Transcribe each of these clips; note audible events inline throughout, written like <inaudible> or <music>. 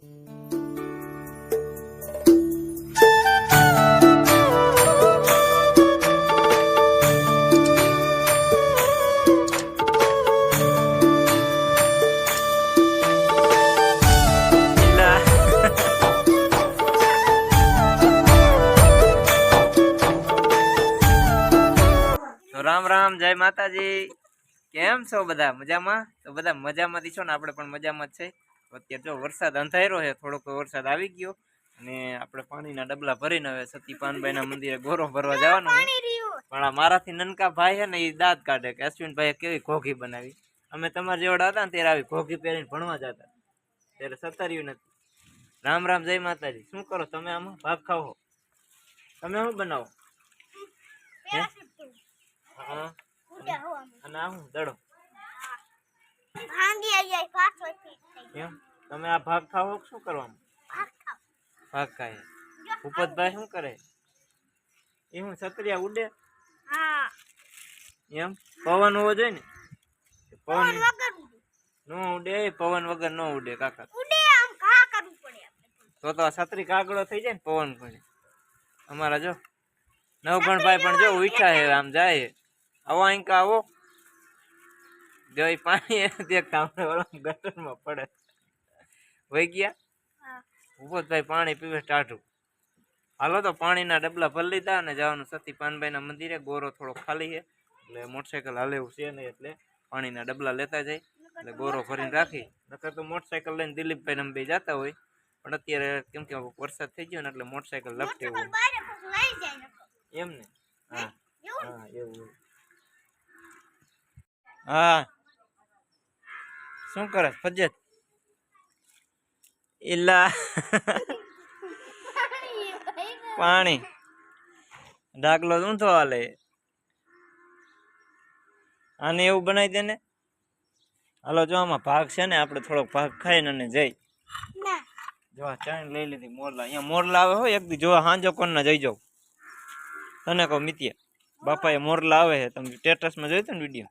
રામ રામ, જય માતાજી. કેમ છો બધા? મજામાં? તો બધા મજામાંથી છો ને? આપણે પણ મજામાં જ છે. અત્યારે જો વરસાદ અંધાર્યો છે થોડોક વરસાદ આવી ગયો અને આપણે પાણીના ડબલા ભરીને હવે સતી પાનભાઈના મંદિરે ગોરો ભરવા જવાનો પણ આ મારાથી નનકા ભાઈ છે ને એ દાંત કાઢે કે અશ્વિનભાઈએ કેવી ઘોઘી બનાવી? અમે તમારા જેવડા હતા ને ત્યારે આવી ઘોઘી પહેરીને ભણવા જતા. ત્યારે સતર્યું નથી. રામ રામ જય માતાજી. શું કરો તમે આમાં? ભાગ ખાવો તમે શું બનાવો? હે? હા. અને આ શું દડો. એમ? તમે આ ભાગ ખાવો કે શું કરવાનું? ભાગ ખાય ભૂપતભાઈ શું કરે? એ હું સક્રિયા ઉડે? એમ? પવન હોવો જોઈએ ને? પવન નો ઉડે પવન વગર નો ઉડે કાકા. તો તો આ છત્રી કાગળો થઈ જાય ને પવન પણ અમારા જો નવગણભાઈ પણ જો ઉઠ્યા છે આમ જાય આવો અહીં આવો. જો ઈ પાણી દેખતા હમણાં ઓલા ગટરમાં પડે. વહી ગયા? ભૂપતભાઈ પાણી પીવે ટાઢું. હાલો તો પાણીના ડબલા ભરી લીધા અને જવાનું સતી પાનભાઈના મંદિરે. ગોરો થોડો ખાલી છે એટલે મોટરસાયકલ હાલે એવું છે નહીં એટલે પાણીના ડબલા લેતા જાય. એટલે ગોરો ભરીને રાખી. નકર તો મોટરસાયકલ લઈને દિલીપભાઈ ને બે જતા હોય. પણ અત્યારે કેમ કે વરસાદ થઈ ગયો ને એટલે મોટરસાયકલ લપટે હોય. એમ ને? હા. હા એવું. હા. શું કરે ફજત. ઇલા પાણી. ડાકલો શું થવા હાલે? આને એવું બનાવી દે ને હાલો જો આમાં ભાગ છે ને આપણે થોડોક ભાગ ખાઈને અને જઈ. જો આ ચાણ લઈ લીધી મોરલા. અહીંયા મોરલા આવે હોય એક દી જો હાંજો કોણ ના જઈ જાવ તને કહું મિત્યા બાપાએ મોરલા આવે છે. તમે સ્ટેટસમાં જોયું હતું ને વીડિયો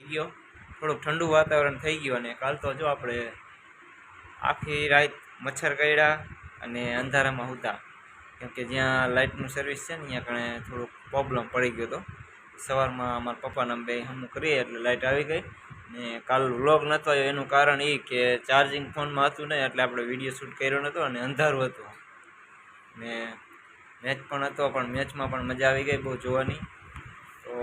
ગયો. થોડુંક ઠંડુ વાતાવરણ થઈ ગયું અને કાલ તો જો આપણે આખી રાત મચ્છર કર્યા અને અંધારામાં હતા. કેમ કે જ્યાં લાઇટનું સર્વિસ છે ને, ત્યાં કણે થોડુંક પ્રોબ્લેમ પડી ગયો હતો. સવારમાં અમારા પપ્પાના બે હમું કરીએ એટલે લાઇટ આવી ગઈ ને કાલ વ્લોગ નહોતો આવ્યો. એનું કારણ એ કે ચાર્જિંગ ફોનમાં હતું નહીં, એટલે આપણે વીડિયો શૂટ કર્યો નહોતો અને અંધારું હતું. ને મેચ પણ હતો, પણ મેચમાં પણ મજા આવી ગઈ બહુ જોવાની. તો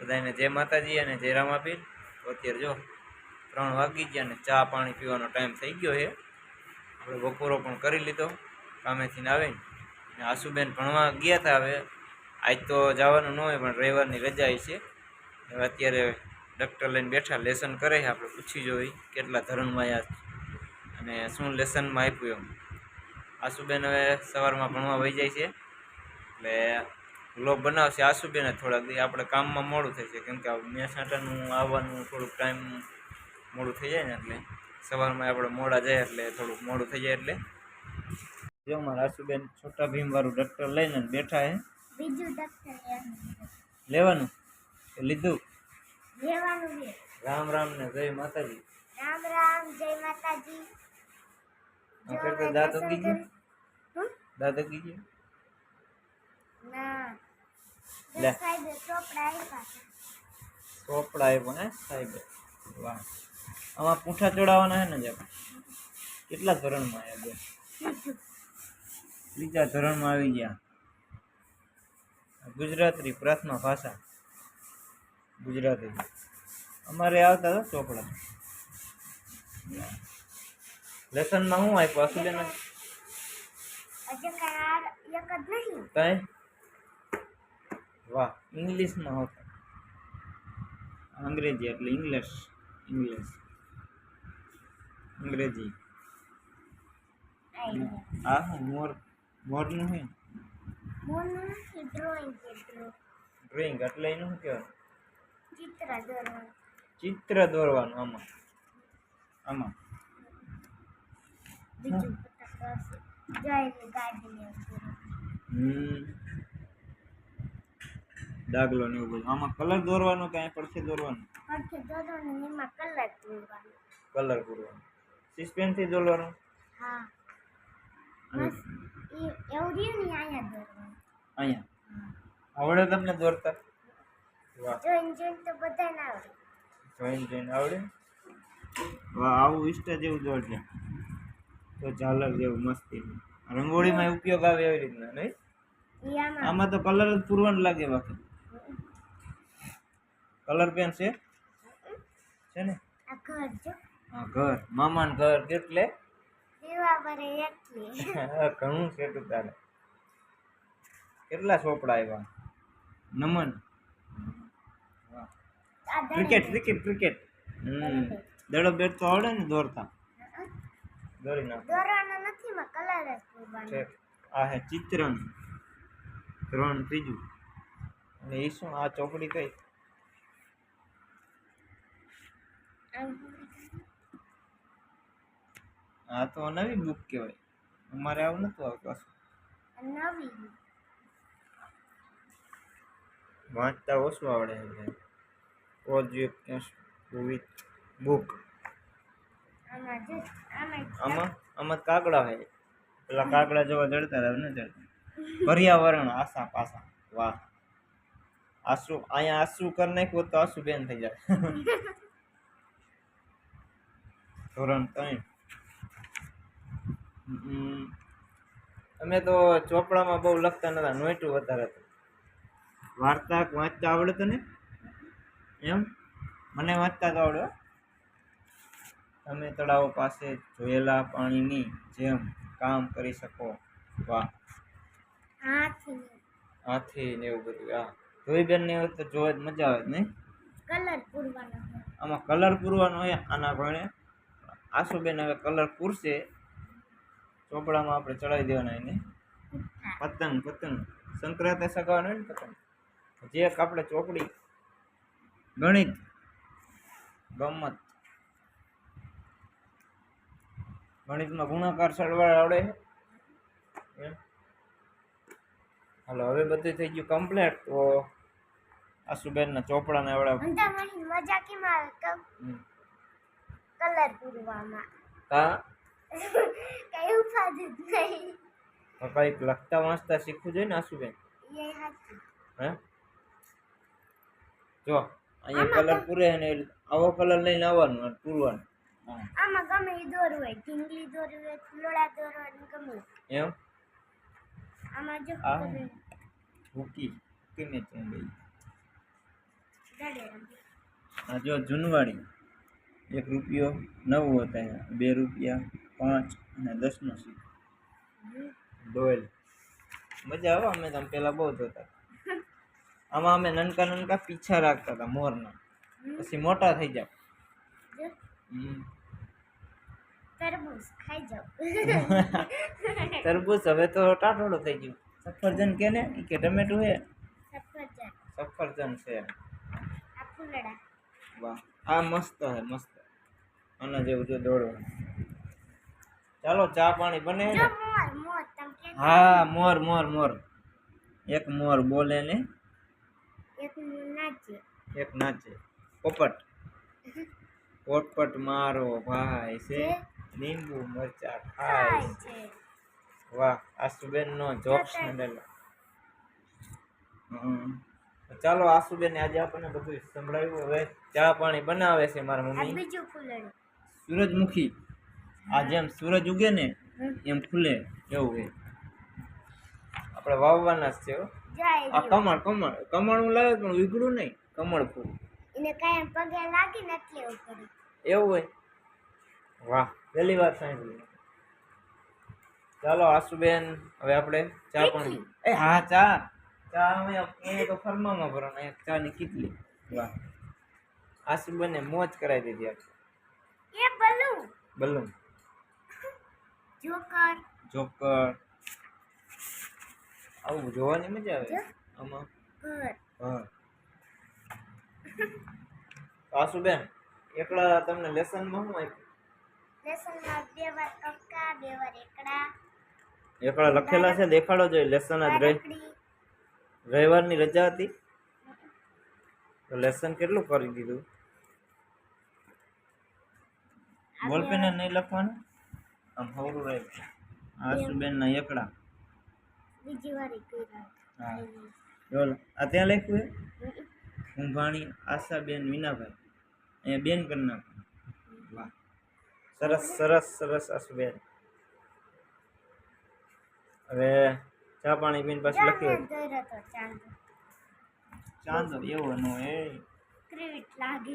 બધાને જય માતાજી અને જય રામાપીર. તો અત્યારે જો ત્રણ વાગી ગયા અને ચા પાણી પીવાનો ટાઈમ થઈ ગયો છે. આપણે બપોરો પણ કરી લીધો. કામેથી આવીને. આશુબેન ભણવા ગયા હતા હવે. આજ તો જવાનું ન હોય, પણ રવિવારની રજા છે. હવે અત્યારે ડૉક્ટર લઈને બેઠા લેસન કરે છે. આપણે પૂછી જોઈ કેટલા ધોરણમાં આવ્યા અને શું લેસનમાં આપ્યું એમ. આશુબેન હવે સવારમાં ભણવા વહી જાય છે. એટલે વ્લોગ બનાવશે આશુબેન થોડાક દી. આપણે કામમાં મોડું થઈ છે કેમ કે મહેસાણાનું આવવાનું થોડુંક ટાઈમ મોડું થઈ જાય ને એટલે. સવારમાં આપણે મોડા જાય એટલે થોડુંક મોડું થઈ જાય એટલે. જો મારા આશુબેન છોટા ભીમ વાળું ડૉક્ટર લઈને બેઠા હે. લેવાનું? લીધું? લેવાનું રામ રામ ને જય માતાજી. રામ રામ જય માતાજી. આ કરતા દાંત ઉગી ગયું? દાંત ઉગી ગયું? ના. લે. સાહેબ ચોપડા આપ્યા એ પણ હે સાહેબ. વાહ. આમાં પૂંઠા ચોડાવવાના હે ને જરા કેટલા ધોરણમાં આવ્યા બે ત્રીજા ધોરણમાં આવી ગયા. ગુજરાતી પ્રાર્થના ભાષા. ગુજરાતી. અમારે આવતા હતા ચોપડા. લેસનમાં હું આપ્યું? નહીં. કઈ? વાહ ઇંગ્લિશમાં હોતા. અંગ્રેજી એટલે ઇંગ્લિશ. ઇંગ્લિશ. અંગ્રેજી. હું મોર મોરનું હે મોનું નથી ડ્રોઈંગ છે ડ્રો ડ્રોઈંગ એટલે એનું શું કહેવાય? ચિત્ર દોરવાનું. ચિત્ર દોરવાનું આમાં. આમાં. બીજું પતંગ જોઈને ગાડી ને એવું દોરવાનું. હમ. ડાગલો ને એવું બધું. આમાં કલર દોરવાનો કે અહીં પડખે દોરવાનો? પડખે દોરવાનું ને એમાં કલર દોરવાનો. કલર પૂરવાનો સિસ્પેનથી દોરવાનું? હા. અને બસ. એ એવું રહ્યું ને અહીંયા દોરવાનું અહીંયા? આવડે તમને દોરતા? વાહ. જોઈને જોઈને તો બધાને આવડે. જોઈને જોઈને આવડે? વાહ આવું ઇષ્ટ જેવું દોરજે. તો ઝાલર જેવું મસ્તી. રંગોળીમાં ઉપયોગ આવે એવી રીતના નહીં? આમાં. તો કલર જ પૂરવાનું લાગે બાકી. કલર પેન છે? છે ને? ઘર. મામાન ઘર એટલે? એટલી. ઘણું છે તું તારે. કેટલા ચોપડા આવ્યા નમન. Cricket cricket cricket. હમ. દડો બેટ. તો આવડે ને દોરતા. દોરી નાખ. દોરવાનો નથી માં કલર જ પૂરવાનો આ હે ચિત્રન ત્રણ ત્રીજું. અને એ શું આ ચોપડી કઈ? આ તો નવી બુક કહેવાય. અમારે આવું નતું આવતું પાછું. નવી વાંચતા ઓછું આવડે છે પ્રોજેક્ટ વિથ બુક આમાં આમાં કાગડા હોય. પેલા કાગડા જેવા જડતા રહે ને જડતા. પર્યાવરણ આશા પાસા વાહ. આસુ અહીંયા આસુ કરી નાખ્યું તો આસુ બેન થઈ જાય. <laughs> ધોરણ ત્રણ. અમે તો ચોપડામાં બહુ લખતા નતા નોયટું વધારે હતું. વાર્તા વાંચતા આવડતો ને એમ? મને વાંચતા તો આવડે તમે તળાવ પાસે જોયેલા પાણીની જેમ કામ કરી શકો. વાહ. હાથી હાથી ને એવું બધું હા જોઈ બેન ને હોય તો જોવા જ મજા આવે જ નહીં? કલર પૂરવાનો આમાં કલર પૂરવાનો હોય આના ભણે. આસુબેન હવે કલર પૂરશે. ચોપડામાં આપણે ચડાવી દેવાના એને. પતંગ પતંગ. સંક્રાંતિ સગાવાનો ને પતંગ. જે આપણે ચોપડી ગણિત. ગમત. ગણિતમાં ગુણાકાર સળવાળ આવડે? હાલો હવે બધું થઈ ગયું કમ્પ્લેટ તો આશુબેનના ચોપડાને આવડે. મજા કેમ આવે કલર પૂરવામાં. હા? કઈ ઉપાધિ જ નહીં તો કંઈક લખતા વાંચતા શીખવું જોઈએ ને આસુબેન એ હાચું હે જો અહીંયા કલર પૂરે ને આવો કલર લઈને આવવાનું અને પૂરવાનું હા. આમાં ગમે એ દોરવું હોય ઢીંગલી દોરવી હોય ફૂલોડા દોરવાનું ગમે એમ આમાં જો આ. કલર ભૂકી કેને ચંગઈ દડે રમે. આ જો જૂનવાડી એક રૂપિયો નવ હતા અહીંયા. બે રૂપિયા પાંચ અને દસનો સિક્કો ડોયલ મજા આવે અમે તો પહેલાં બહુ જોતા આમાં અમે નનકા નનકા પીછા રાખતા હતા મોરના. પછી મોટા થઈ જાવ. <laughs> તરબૂચ હવે તો ટાટોડો થઈ ગયું. સફરજન કે ને? કે ટમેટું હે સફરજન. છે. વાહ. આ મસ્ત હે મસ્ત. આના જેવું જો દોડો ચાલો ચા પાણી બને હા મોર મોર મોર. એક મોર બોલે ને. એક નાચે. પોપટ. પોપટ મારો ભાઈ છે. લીંબુ મરચા ખાય. છે. વાહ આસુબેન નો જોક્સ મળેલો ચાલો આસુબેન આજે આપણને બધું સંભળાવ્યું. હવે ચા પાણી બનાવે છે મારા મમ્મી. સૂરજમુખી. આ જેમ સૂરજ ઉગે ને એમ ખુલે એવું છે આપણે વાવવાના જ છે આ કમળ કમળ કમળ હું લાવ્યો પણ વીગડું નહીં કમળ ફૂલ. એને કાંઈ પગે લાગી નથી લેવું પડે એવું હોય. વાહ પહેલી વાત સાંભળી. ચાલો આશુબેન હવે આપણે ચા પણ એ હા ચા. ચા અમે એ તો ફરમામાં ભરો ને ચા ની કીટલી. વાહ. આશુબેને મોજ કરાવી દીધી આપણે એ બલુ બલૂન. જોકર. જોકર. આવું જોવાની મજા આવે? આમાં? હા. <laughs> આશુબેન એકલા તમને લેસનમાં શું આપ્યું? લેસનમાં બે વાર કક્કા બે વાર એકડા. એકલા લખેલા છે દેખાડો જોઈએ લેસન આજ રવિવારની રજા હતી? તો લેસન કેટલું કરી દીધું? બોલપેન નહીં લખવાનું? આમ હવરું રહે આશુબેન ના એકડા. બીજી વાર હા. બોલો આ ત્યાં લખ્યું હે? કુંભાણી આશાબેન મીનાભાઈ. અહીંયા બેન કરી નાખો. વાહ. સરસ સરસ સરસ આશુબેન. હવે ચા પાણી પીને પાછું લખી દોર્યો તો ચાંદો. એવો નો એ લાગે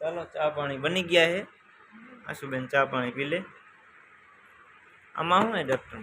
ચાલો ચા પાણી બની ગયા છે આશુબેન ચા પાણી પી લે. આમાં શું હે ડૉક્ટર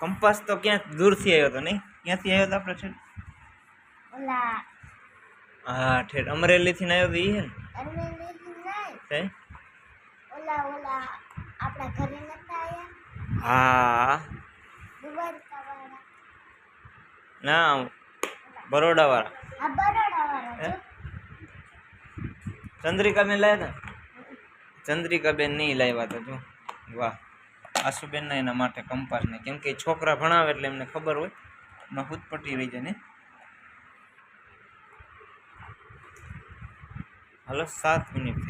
કંપાસ તો ક્યાં દૂરથી આવ્યો હતો નહીં? ક્યાંથી આવ્યો હતો આપણે ઠેઠ ઓલા હા ઠેઠ અમરેલીથી આવ્યો હતો ઈ હે ને? અરમેલી નહીં તે ઓલા ઓલા આપણા ઘરે નતા આયા? હા. દ્વારકા વાળા ના બરોડાવાળા. આ બરોડા વાળા હે? જો ચંદ્રિકાબેન લાવ્યા હતા ચંદ્રિકાબેન નહીં લાવ્યા હતા જો. વાહ. આશુબેનના એના માટે કંપાસ નહીં કેમ કે છોકરા ભણાવે એટલે એમને ખબર હોય. એમાં હુતપટ્ટી રહી જાય ને. હાલો, સાત મિનિટ.